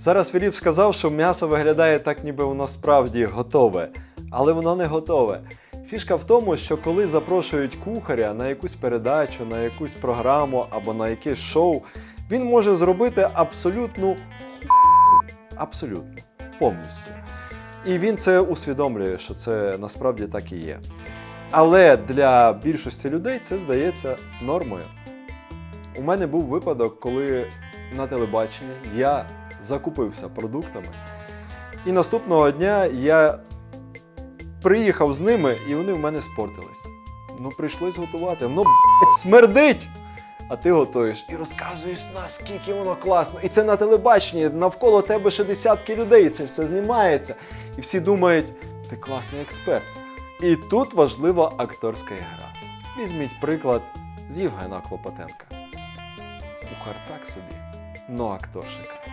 Зараз Філіп сказав, що м'ясо виглядає так, ніби воно справді готове, але воно не готове. Фішка в тому, що коли запрошують кухаря на якусь передачу, на якусь програму або на якесь шоу, він може зробити абсолютну абсолютно повністю. І він це усвідомлює, що це насправді так і є. Але для більшості людей це здається нормою. У мене був випадок, коли на телебаченні я закупився продуктами, і наступного дня я приїхав з ними, і вони в мене спортились. Ну, прийшлось готувати. Ну, блядь, смердить! А ти готуєш і розказуєш, наскільки воно класно. І це на телебаченні, навколо тебе ще десятки людей, це все знімається. І всі думають, ти класний експерт. І тут важлива акторська гра. Візьміть приклад з Євгена Клопотенка. Кухар так собі, но актор шикарний.